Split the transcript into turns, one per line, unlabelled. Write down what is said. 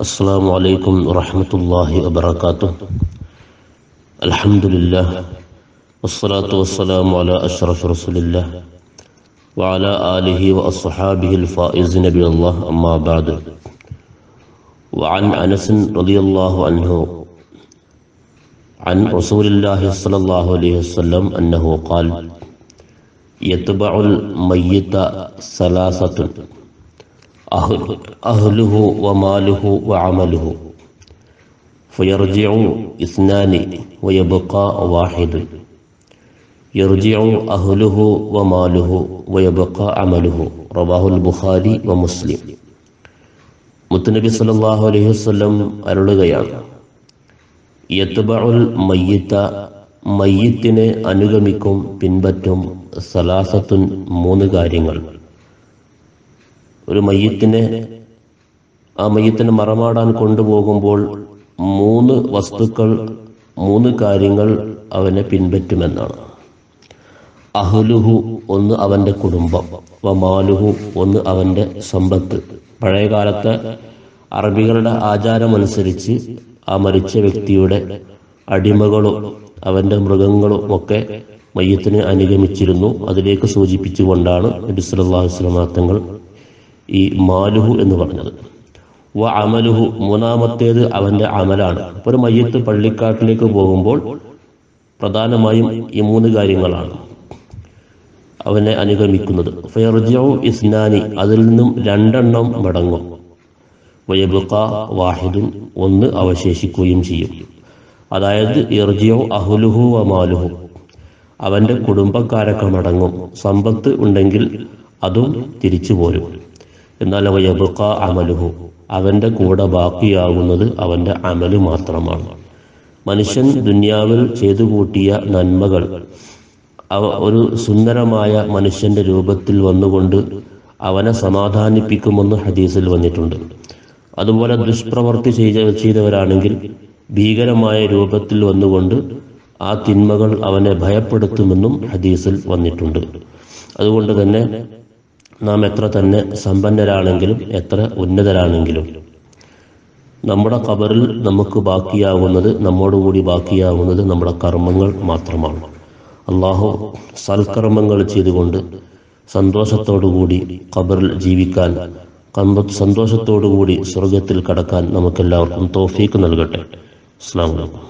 السلام عليكم ورحمة الله وبركاته. الحمد لله والصلاة والسلام على أشرف رسول الله وعلى آله وأصحابه الفائزين بالله أما بعد. وعن أنس رضي الله عنه عن رسول الله صلى الله عليه وسلم أنه قال يتبع الميت ثلاثة. أهله وماله وعمله فيرجع اثنان ويبقى واحد يرجع أهله وماله ويبقى عمله رواه البخاري ومسلم മുത്തുനബി സല്ലല്ലാഹു അലൈഹി വസല്ലം അരുളുകയാണ് യത്ബഉൽ മയ്യിത്ത മയ്യിത്തിനെ അനുഗമിക്കും പിൻപറ്റും സലാസത്തുൻ മൂന്ന് കാര്യങ്ങൾ ഒരു മയ്യത്തിനെ ആ മയ്യത്തിനെ മറമാടാൻ കൊണ്ടുപോകുമ്പോൾ മൂന്ന് വസ്തുക്കൾ മൂന്ന് കാര്യങ്ങൾ അവനെ പിൻപറ്റുമെന്നാണ്. അഹ്ലുഹു ഒന്ന് അവന്റെ കുടുംബം വമാലുഹു ഒന്ന് അവന്റെ സമ്പത്ത്. പഴയ കാലത്തെ അറബികളുടെ ആചാരമനുസരിച്ച് ആ മരിച്ച വ്യക്തിയുടെ അടിമകളും അവന്റെ മൃഗങ്ങളും ഒക്കെ മയ്യത്തിനെ അനുഗമിച്ചിരുന്നു. അതിലേക്ക് സൂചിപ്പിച്ചുകൊണ്ടാണ് നബി ഈ മാലുഹു എന്ന് പറഞ്ഞത്. വ അമലുഹു മൂന്നാമത്തേത് അവന്റെ അമലാണ്. ഒരു മയ്യത്ത് പള്ളിക്കാട്ടിലേക്ക് പോകുമ്പോൾ പ്രധാനമായും ഈ മൂന്ന് കാര്യങ്ങളാണ് അവനെ അനുഗമിക്കുന്നത്. ഫയർജിയു ഇസ്നാനി അതിൽ നിന്നും രണ്ടെണ്ണം മടങ്ങും. വയബുക്ക വാഹിദും ഒന്ന് അവശേഷിക്കുകയും ചെയ്യും. അതായത് ഇർജിയോ അഹുലുഹു വമാലുഹു അവന്റെ കുടുംബക്കാരൊക്കെ മടങ്ങും. സമ്പത്ത് ഉണ്ടെങ്കിൽ അതും തിരിച്ചു പോരും എന്നാൽ വയബുക്ക അമലുഹു. അവന്റെ കൂടെ ബാക്കിയാകുന്നത് അവന്റെ അമൽ മാത്രമാണ്. മനുഷ്യൻ ദുന്യാവിൽ ചെയ്തു കൂട്ടിയ നന്മകൾ അവ ഒരു സുന്ദരമായ മനുഷ്യന്റെ രൂപത്തിൽ വന്നുകൊണ്ട് അവനെ സമാധാനിപ്പിക്കുമെന്ന് ഹദീസിൽ വന്നിട്ടുണ്ട്. അതുപോലെ ദുഷ്പ്രവർത്തി ചെയ്ത ചെയ്തവരാണെങ്കിൽ ഭീകരമായ രൂപത്തിൽ വന്നുകൊണ്ട് ആ തിന്മകൾ അവനെ ഭയപ്പെടുത്തുമെന്നും ഹദീസിൽ വന്നിട്ടുണ്ട്. അതുകൊണ്ട് തന്നെ നാം എത്ര തന്നെ സമ്പന്നരാണെങ്കിലും എത്ര ഉന്നതരാണെങ്കിലും. നമ്മുടെ കബറിൽ നമുക്ക് ബാക്കിയാവുന്നത് നമ്മോടുകൂടി ബാക്കിയാവുന്നത് നമ്മുടെ കർമ്മങ്ങൾ മാത്രമാണ്. അള്ളാഹു സൽക്കർമ്മങ്ങൾ ചെയ്തുകൊണ്ട് സന്തോഷത്തോടുകൂടി കബറിൽ ജീവിക്കാൻ സന്തോഷത്തോടുകൂടി സ്വർഗത്തിൽ കടക്കാൻ നമുക്കെല്ലാവർക്കും തോഫീക്ക് നൽകട്ടെ. അസ്ലാം വലൈക്കും